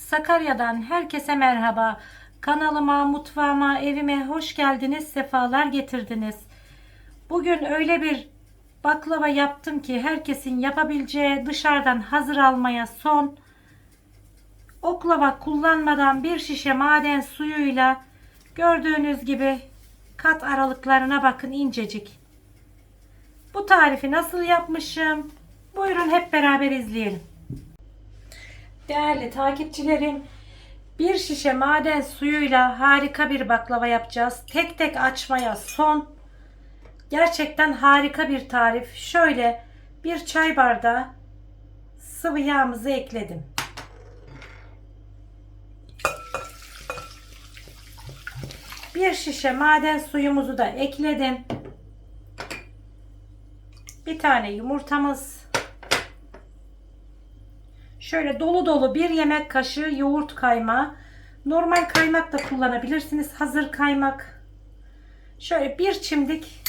Sakarya'dan herkese merhaba. Kanalıma, mutfağıma, evime hoş geldiniz, sefalar getirdiniz. Bugün öyle bir baklava yaptım ki herkesin yapabileceği dışarıdan hazır almaya son oklava kullanmadan bir şişe maden suyuyla gördüğünüz gibi kat aralıklarına bakın incecik. Bu tarifi nasıl yapmışım? Buyurun hep beraber izleyelim. Değerli takipçilerim, bir şişe maden suyuyla harika bir baklava yapacağız. Tek tek açmaya son. Gerçekten harika bir tarif. Şöyle bir çay bardağı sıvı yağımızı ekledim. Bir şişe maden suyumuzu da ekledim. Bir tane yumurtamız. Şöyle dolu dolu bir yemek kaşığı yoğurt kaymağı. Normal kaymak da kullanabilirsiniz. Hazır kaymak. Şöyle bir çimdik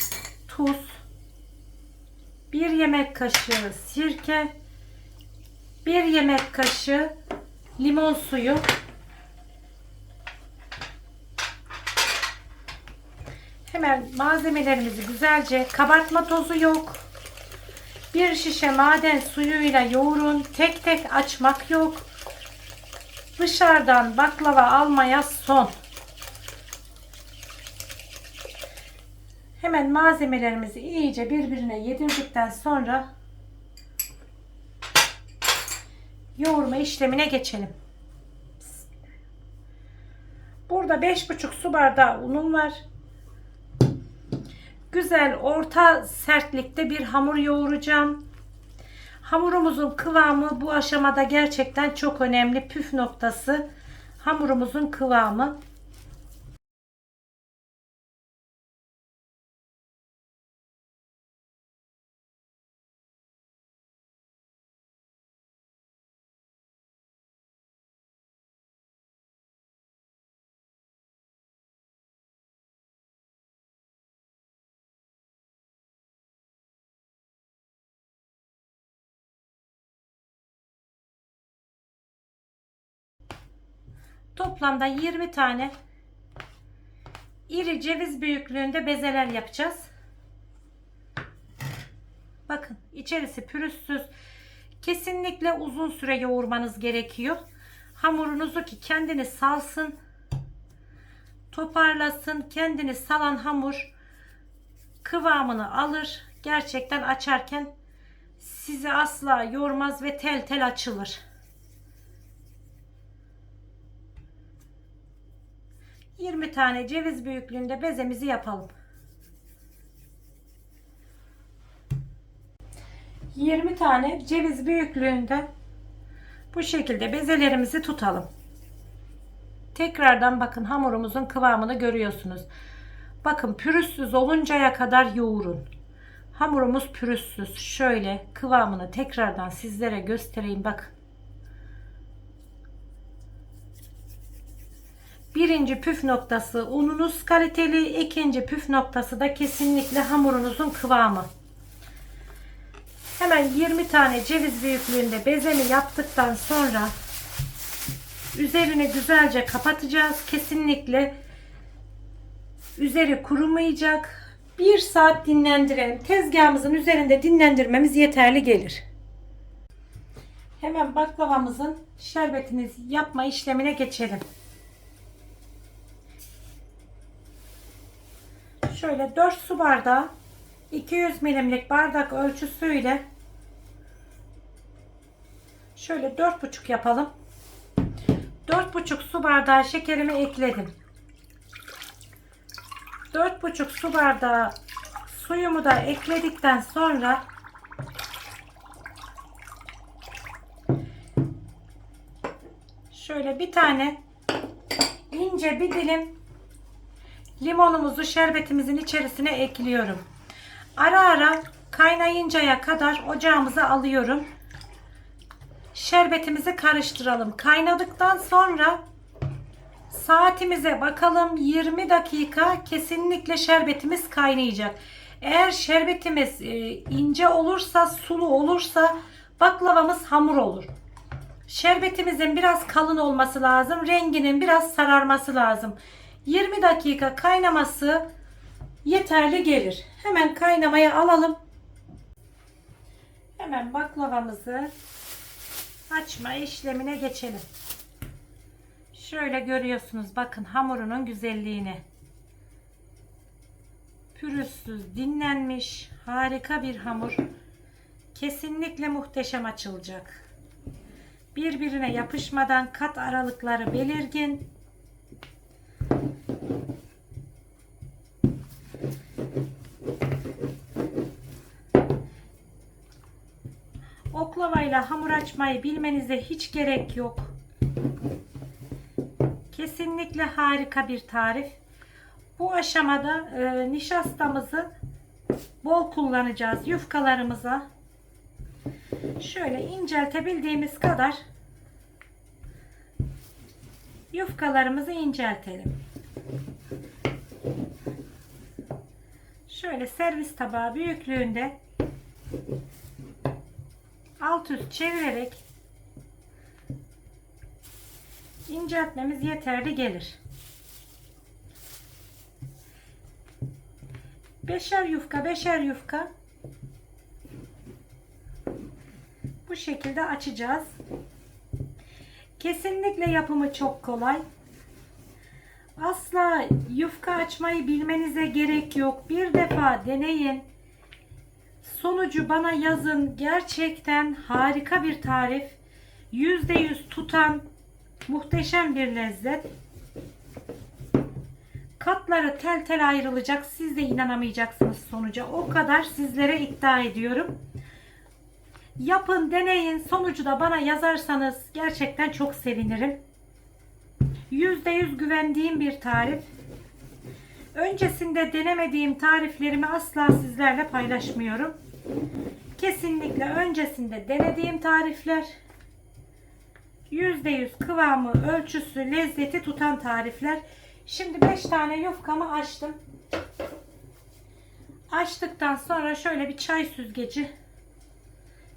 tuz. Bir yemek kaşığı sirke. Bir yemek kaşığı limon suyu. Hemen malzemelerimizi güzelce kabartma tozu yok. Bir şişe maden suyuyla yoğurun. Tek tek açmak yok. Dışarıdan baklava almaya son. Hemen malzemelerimizi iyice birbirine yedirdikten sonra yoğurma işlemine geçelim. Burada 5,5 su bardağı unum var güzel orta sertlikte bir hamur yoğuracağım. Hamurumuzun kıvamı bu aşamada gerçekten çok önemli püf noktası. Hamurumuzun kıvamı. Toplamda 20 tane iri ceviz büyüklüğünde bezeler yapacağız. Bakın içerisi pürüzsüz. Kesinlikle uzun süre yoğurmanız gerekiyor. Hamurunuzu ki kendini salsın. Toparlasın. Kendini salan hamur kıvamını alır. Gerçekten açarken sizi asla yormaz ve tel tel açılır. 20 tane ceviz büyüklüğünde bezemizi yapalım. 20 tane ceviz büyüklüğünde bu şekilde bezelerimizi tutalım. Tekrardan bakın hamurumuzun kıvamını görüyorsunuz. Bakın pürüzsüz oluncaya kadar yoğurun. Hamurumuz pürüzsüz. Şöyle kıvamını tekrardan sizlere göstereyim. Bakın. Birinci püf noktası ununuz kaliteli. ikinci püf noktası da kesinlikle hamurunuzun kıvamı. Hemen 20 tane ceviz büyüklüğünde bezemi yaptıktan sonra üzerini güzelce kapatacağız. Kesinlikle üzeri kurumayacak. Bir saat dinlendirelim. Tezgahımızın üzerinde dinlendirmemiz yeterli gelir. Hemen baklavamızın şerbetini yapma işlemine geçelim. Şöyle 4 su bardağı 200 milimlik bardak ölçüsüyle şöyle 4,5 yapalım. 4,5 su bardağı şekerimi ekledim. 4,5 su bardağı suyumu da ekledikten sonra şöyle bir tane ince bir dilim limonumuzu şerbetimizin içerisine ekliyorum. Ara ara kaynayıncaya kadar ocağımıza alıyorum. Şerbetimizi karıştıralım. Kaynadıktan sonra saatimize bakalım 20 dakika kesinlikle şerbetimiz kaynayacak. Eğer şerbetimiz e, ince olursa, sulu olursa baklavamız hamur olur. Şerbetimizin biraz kalın olması lazım. Renginin biraz sararması lazım. 20 dakika kaynaması yeterli gelir. Hemen kaynamaya alalım. Hemen baklavamızı açma işlemine geçelim. Şöyle görüyorsunuz bakın hamurunun güzelliğini. Pürüzsüz, dinlenmiş, harika bir hamur. Kesinlikle muhteşem açılacak. Birbirine yapışmadan kat aralıkları belirgin. Oklavayla hamur açmayı bilmenize hiç gerek yok. Kesinlikle harika bir tarif. Bu aşamada e, nişastamızı bol kullanacağız yufkalarımıza. Şöyle inceltebildiğimiz kadar yufkalarımızı inceltelim. Şöyle servis tabağı büyüklüğünde alt üst çevirerek inceltmemiz yeterli gelir. Beşer yufka, beşer yufka bu şekilde açacağız. Kesinlikle yapımı çok kolay. Asla yufka açmayı bilmenize gerek yok. Bir defa deneyin. Sonucu bana yazın. Gerçekten harika bir tarif. %100 tutan muhteşem bir lezzet. Katları tel tel ayrılacak. Siz de inanamayacaksınız sonuca. O kadar sizlere iddia ediyorum. Yapın, deneyin. Sonucu da bana yazarsanız gerçekten çok sevinirim. %100 güvendiğim bir tarif. Öncesinde denemediğim tariflerimi asla sizlerle paylaşmıyorum. Kesinlikle öncesinde denediğim tarifler %100 kıvamı, ölçüsü, lezzeti tutan tarifler. Şimdi 5 tane yufkamı açtım. Açtıktan sonra şöyle bir çay süzgeci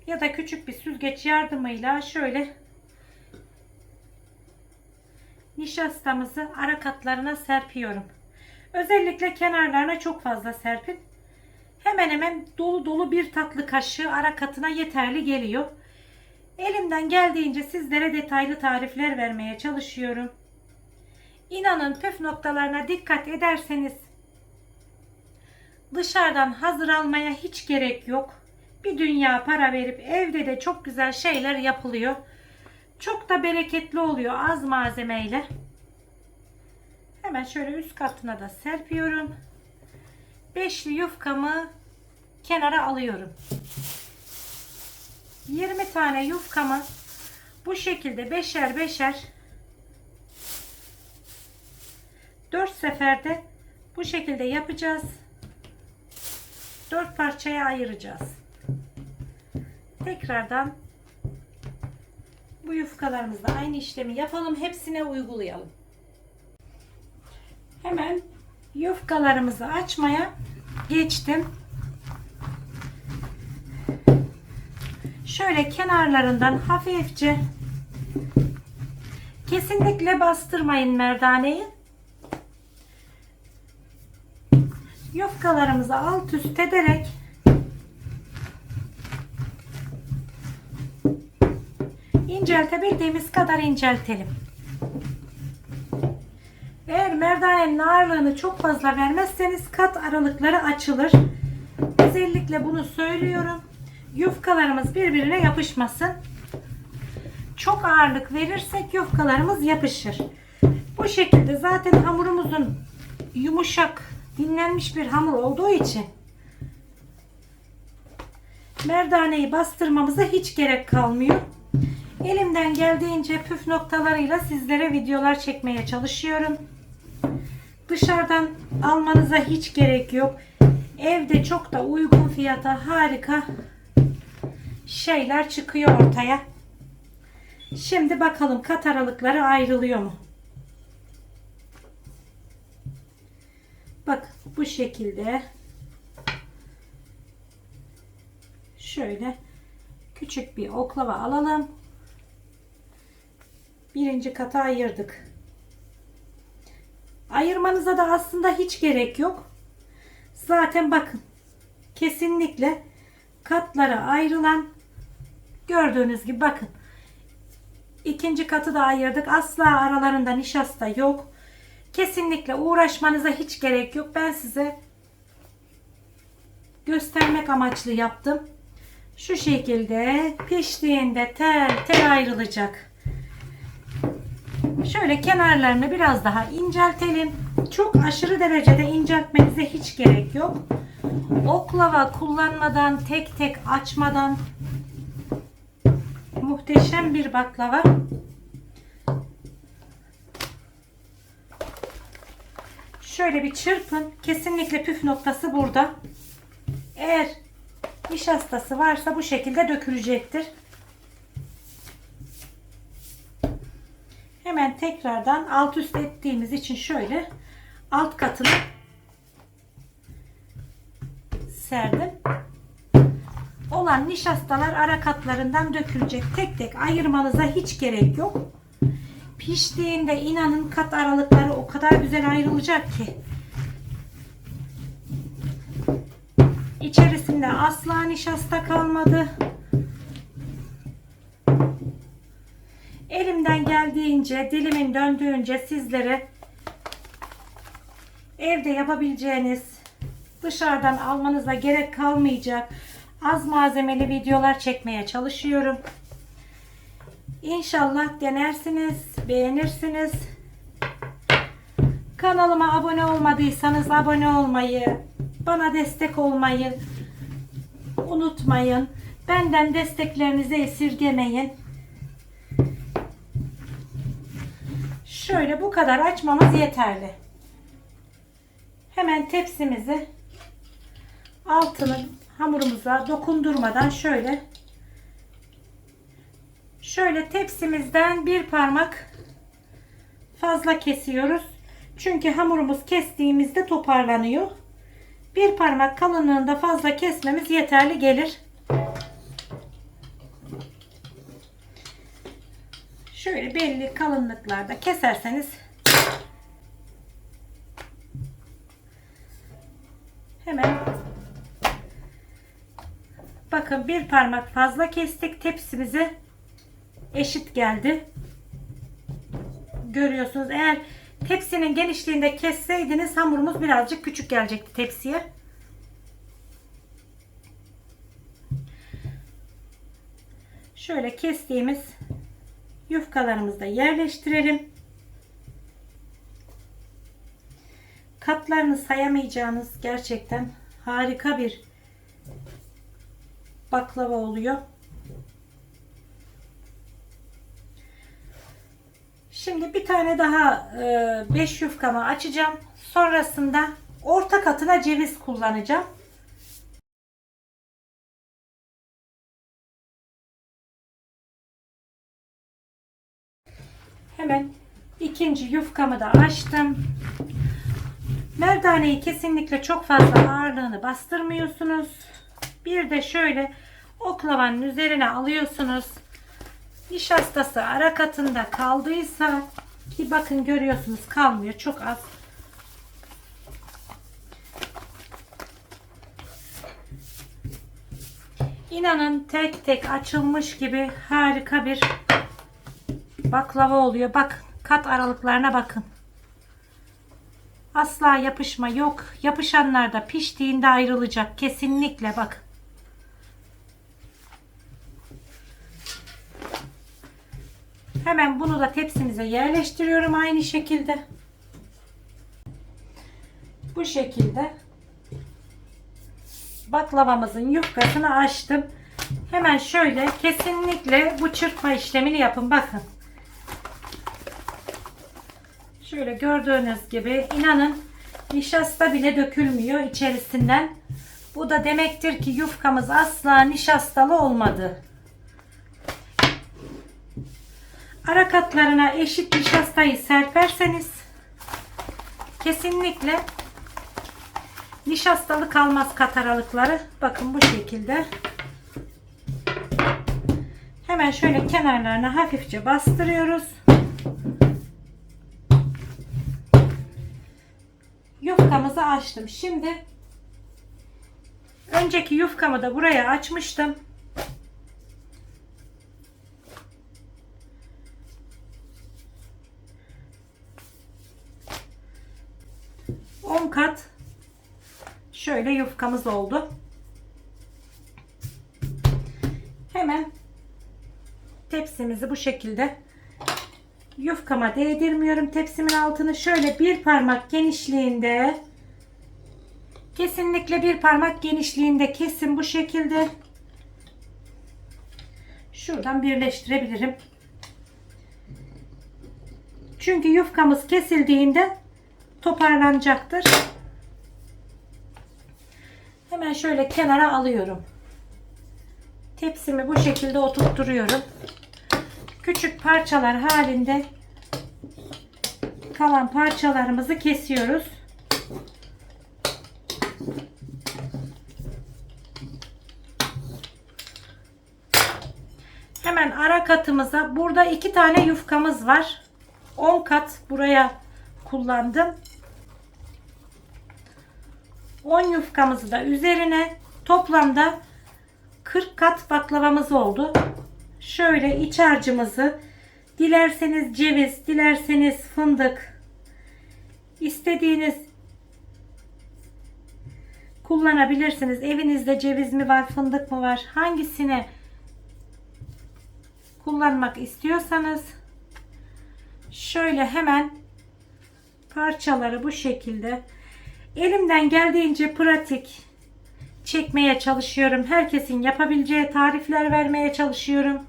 ya da küçük bir süzgeç yardımıyla şöyle nişastamızı ara katlarına serpiyorum. Özellikle kenarlarına çok fazla serpin. Hemen hemen dolu dolu bir tatlı kaşığı ara katına yeterli geliyor. Elimden geldiğince sizlere detaylı tarifler vermeye çalışıyorum. İnanın püf noktalarına dikkat ederseniz dışarıdan hazır almaya hiç gerek yok. Bir dünya para verip evde de çok güzel şeyler yapılıyor. Çok da bereketli oluyor az malzemeyle. Hemen şöyle üst katına da serpiyorum. Beşli yufkamı kenara alıyorum. 20 tane yufkamı bu şekilde beşer beşer 4 seferde bu şekilde yapacağız. 4 parçaya ayıracağız. Tekrardan bu yufkalarımızda aynı işlemi yapalım. Hepsine uygulayalım. Hemen yufkalarımızı açmaya geçtim. Şöyle kenarlarından hafifçe kesinlikle bastırmayın merdaneyi. Yufkalarımızı alt üst ederek inceltebildiğimiz kadar inceltelim. Merdanenin ağırlığını çok fazla vermezseniz kat aralıkları açılır. Özellikle bunu söylüyorum. Yufkalarımız birbirine yapışmasın. Çok ağırlık verirsek yufkalarımız yapışır. Bu şekilde zaten hamurumuzun yumuşak, dinlenmiş bir hamur olduğu için merdaneyi bastırmamıza hiç gerek kalmıyor. Elimden geldiğince püf noktalarıyla sizlere videolar çekmeye çalışıyorum. Dışarıdan almanıza hiç gerek yok. Evde çok da uygun fiyata harika şeyler çıkıyor ortaya. Şimdi bakalım kat aralıkları ayrılıyor mu? Bak bu şekilde şöyle küçük bir oklava alalım. birinci kata ayırdık. Ayırmanıza da aslında hiç gerek yok. Zaten bakın kesinlikle katlara ayrılan gördüğünüz gibi bakın ikinci katı da ayırdık. Asla aralarında nişasta yok. Kesinlikle uğraşmanıza hiç gerek yok. Ben size göstermek amaçlı yaptım. Şu şekilde piştiğinde tel tel ayrılacak. Şöyle kenarlarını biraz daha inceltelim. Çok aşırı derecede inceltmenize hiç gerek yok. Oklava kullanmadan, tek tek açmadan muhteşem bir baklava. Şöyle bir çırpın. Kesinlikle püf noktası burada. Eğer nişastası varsa bu şekilde dökülecektir. Hemen tekrardan alt üst ettiğimiz için şöyle alt katını serdim. Olan nişastalar ara katlarından dökülecek. Tek tek ayırmanıza hiç gerek yok. Piştiğinde inanın kat aralıkları o kadar güzel ayrılacak ki. İçerisinde asla nişasta kalmadı. Geldiğince, dilimin döndüğünce sizlere evde yapabileceğiniz, dışarıdan almanıza gerek kalmayacak az malzemeli videolar çekmeye çalışıyorum. İnşallah denersiniz, beğenirsiniz. Kanalıma abone olmadıysanız abone olmayı, bana destek olmayı unutmayın. Benden desteklerinizi esirgemeyin. Şöyle bu kadar açmamız yeterli. Hemen tepsimizi altını hamurumuza dokundurmadan şöyle şöyle tepsimizden bir parmak fazla kesiyoruz. Çünkü hamurumuz kestiğimizde toparlanıyor. Bir parmak kalınlığında fazla kesmemiz yeterli gelir. Şöyle belli kalınlıklarda keserseniz hemen bakın bir parmak fazla kestik. Tepsimize eşit geldi. Görüyorsunuz. Eğer tepsinin genişliğinde kesseydiniz hamurumuz birazcık küçük gelecekti tepsiye. Şöyle kestiğimiz yufkalarımızı da yerleştirelim. Katlarını sayamayacağınız gerçekten harika bir baklava oluyor. Şimdi bir tane daha 5 e, yufkamı açacağım. Sonrasında orta katına ceviz kullanacağım. Hemen ikinci yufkamı da açtım. Merdaneyi kesinlikle çok fazla ağırlığını bastırmıyorsunuz. Bir de şöyle oklavanın üzerine alıyorsunuz. Nişastası ara katında kaldıysa ki bakın görüyorsunuz kalmıyor çok az. İnanın tek tek açılmış gibi harika bir baklava oluyor. Bak kat aralıklarına bakın. Asla yapışma yok. Yapışanlar da piştiğinde ayrılacak. Kesinlikle bak. Hemen bunu da tepsimize yerleştiriyorum aynı şekilde. Bu şekilde baklavamızın yufkasını açtım. Hemen şöyle kesinlikle bu çırpma işlemini yapın. Bakın. Şöyle gördüğünüz gibi inanın nişasta bile dökülmüyor içerisinden. Bu da demektir ki yufkamız asla nişastalı olmadı. Ara katlarına eşit nişastayı serperseniz kesinlikle nişastalı kalmaz kat aralıkları. Bakın bu şekilde. Hemen şöyle kenarlarına hafifçe bastırıyoruz. Yufkamızı açtım. Şimdi önceki yufkamı da buraya açmıştım. On kat şöyle yufkamız oldu. Hemen tepsimizi bu şekilde yufkama değdirmiyorum tepsimin altını. Şöyle bir parmak genişliğinde kesinlikle bir parmak genişliğinde kesin bu şekilde. Şuradan birleştirebilirim. Çünkü yufkamız kesildiğinde toparlanacaktır. Hemen şöyle kenara alıyorum. Tepsimi bu şekilde oturtturuyorum küçük parçalar halinde kalan parçalarımızı kesiyoruz. Hemen ara katımıza burada iki tane yufkamız var. 10 kat buraya kullandım. 10 yufkamızı da üzerine toplamda 40 kat baklavamız oldu şöyle iç harcımızı dilerseniz ceviz, dilerseniz fındık istediğiniz kullanabilirsiniz. Evinizde ceviz mi var, fındık mı var? Hangisini kullanmak istiyorsanız şöyle hemen parçaları bu şekilde elimden geldiğince pratik çekmeye çalışıyorum. Herkesin yapabileceği tarifler vermeye çalışıyorum.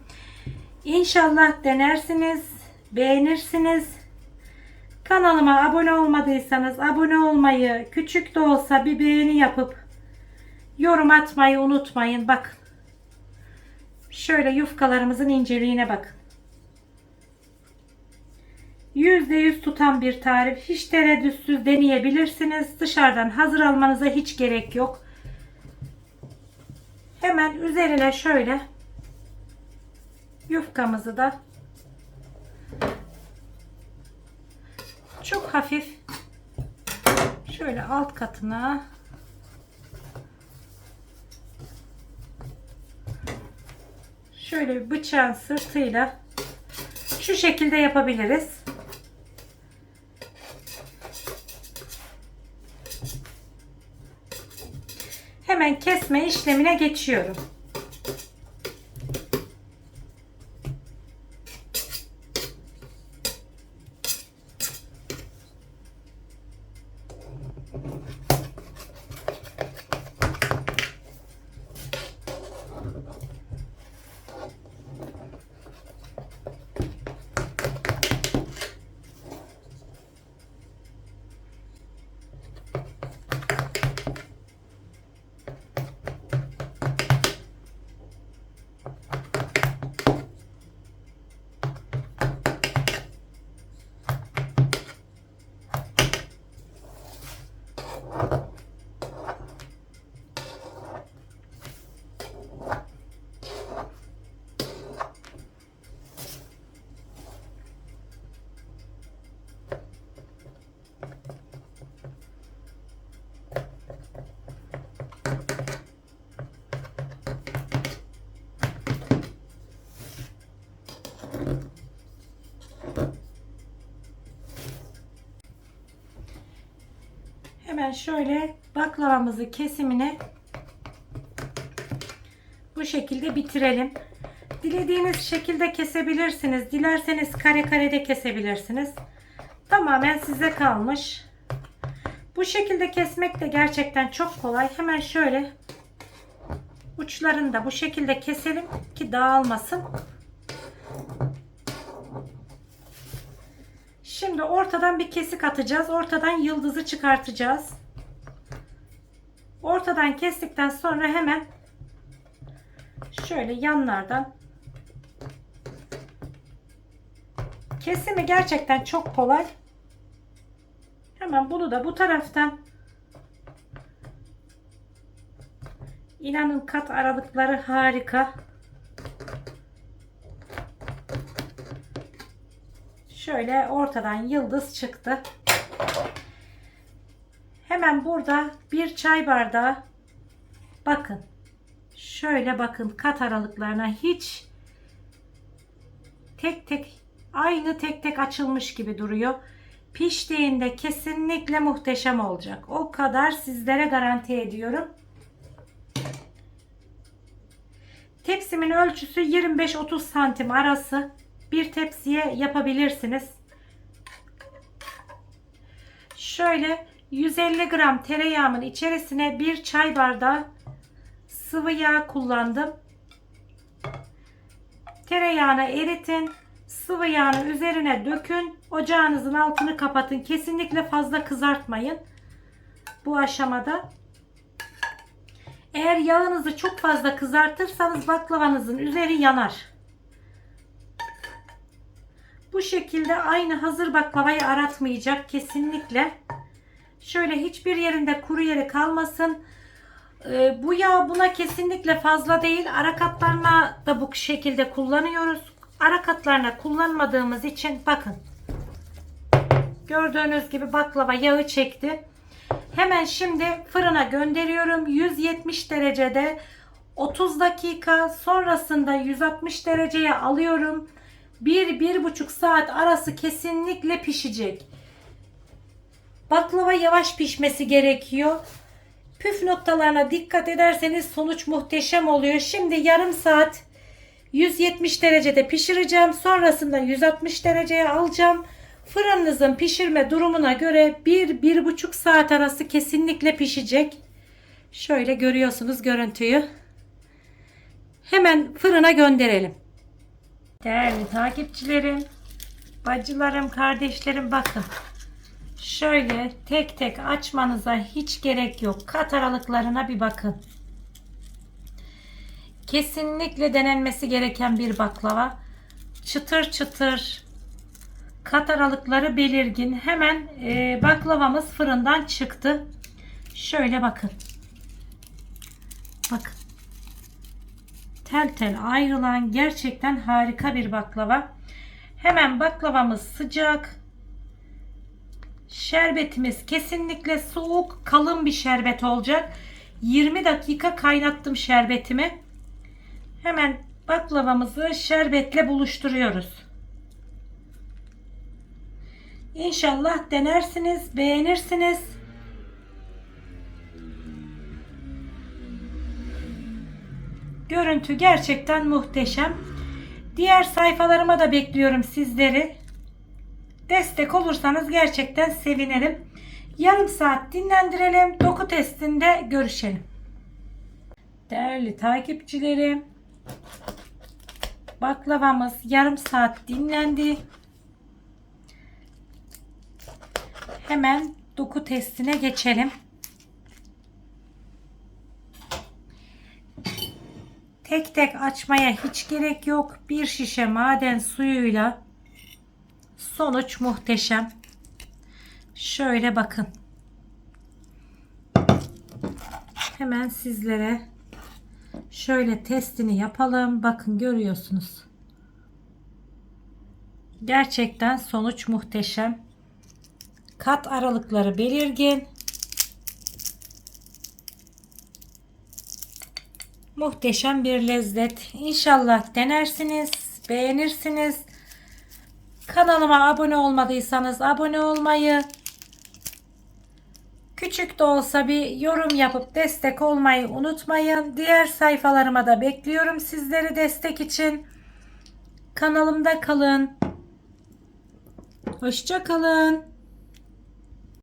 İnşallah denersiniz, beğenirsiniz. Kanalıma abone olmadıysanız abone olmayı, küçük de olsa bir beğeni yapıp yorum atmayı unutmayın. Bakın. Şöyle yufkalarımızın inceliğine bakın. %100 tutan bir tarif. Hiç tereddütsüz deneyebilirsiniz. Dışarıdan hazır almanıza hiç gerek yok. Hemen üzerine şöyle yufkamızı da çok hafif şöyle alt katına şöyle bıçağın sırtıyla şu şekilde yapabiliriz. Hemen kesme işlemine geçiyorum. Hemen şöyle baklavamızı kesimine bu şekilde bitirelim. Dilediğiniz şekilde kesebilirsiniz. Dilerseniz kare kare de kesebilirsiniz. Tamamen size kalmış. Bu şekilde kesmek de gerçekten çok kolay. Hemen şöyle uçlarını da bu şekilde keselim ki dağılmasın. Şimdi ortadan bir kesik atacağız. Ortadan yıldızı çıkartacağız. Ortadan kestikten sonra hemen şöyle yanlardan kesimi gerçekten çok kolay. Hemen bunu da bu taraftan inanın kat aralıkları harika. Şöyle ortadan yıldız çıktı. Hemen burada bir çay bardağı bakın. Şöyle bakın kat aralıklarına hiç tek tek aynı tek tek açılmış gibi duruyor. Piştiğinde kesinlikle muhteşem olacak. O kadar sizlere garanti ediyorum. Tepsimin ölçüsü 25-30 santim arası bir tepsiye yapabilirsiniz. Şöyle 150 gram tereyağımın içerisine bir çay bardağı sıvı yağ kullandım. Tereyağını eritin. Sıvı yağını üzerine dökün. Ocağınızın altını kapatın. Kesinlikle fazla kızartmayın. Bu aşamada. Eğer yağınızı çok fazla kızartırsanız baklavanızın üzeri yanar. Bu şekilde aynı hazır baklavayı aratmayacak kesinlikle. Şöyle hiçbir yerinde kuru yeri kalmasın. Ee, bu yağ buna kesinlikle fazla değil. Ara katlarına da bu şekilde kullanıyoruz. Ara katlarına kullanmadığımız için bakın. Gördüğünüz gibi baklava yağı çekti. Hemen şimdi fırına gönderiyorum. 170 derecede 30 dakika sonrasında 160 dereceye alıyorum. 1-1,5 saat arası kesinlikle pişecek. Baklava yavaş pişmesi gerekiyor. Püf noktalarına dikkat ederseniz sonuç muhteşem oluyor. Şimdi yarım saat 170 derecede pişireceğim. Sonrasında 160 dereceye alacağım. Fırınınızın pişirme durumuna göre 1-1,5 saat arası kesinlikle pişecek. Şöyle görüyorsunuz görüntüyü. Hemen fırına gönderelim. Değerli takipçilerim, bacılarım, kardeşlerim bakın. Şöyle tek tek açmanıza hiç gerek yok. Kat aralıklarına bir bakın. Kesinlikle denenmesi gereken bir baklava. Çıtır çıtır. Kat aralıkları belirgin. Hemen e, baklavamız fırından çıktı. Şöyle bakın. Bakın. Tel tel ayrılan gerçekten harika bir baklava. Hemen baklavamız sıcak. Şerbetimiz kesinlikle soğuk, kalın bir şerbet olacak. 20 dakika kaynattım şerbetimi. Hemen baklavamızı şerbetle buluşturuyoruz. İnşallah denersiniz, beğenirsiniz. Görüntü gerçekten muhteşem. Diğer sayfalarıma da bekliyorum sizleri. Destek olursanız gerçekten sevinirim. Yarım saat dinlendirelim. Doku testinde görüşelim. Değerli takipçilerim. Baklavamız yarım saat dinlendi. Hemen doku testine geçelim. Tek tek açmaya hiç gerek yok. Bir şişe maden suyuyla sonuç muhteşem. Şöyle bakın. Hemen sizlere şöyle testini yapalım. Bakın görüyorsunuz. Gerçekten sonuç muhteşem. Kat aralıkları belirgin. Muhteşem bir lezzet. İnşallah denersiniz, beğenirsiniz. Kanalıma abone olmadıysanız abone olmayı, küçük de olsa bir yorum yapıp destek olmayı unutmayın. Diğer sayfalarıma da bekliyorum sizleri destek için. Kanalımda kalın. Hoşça kalın.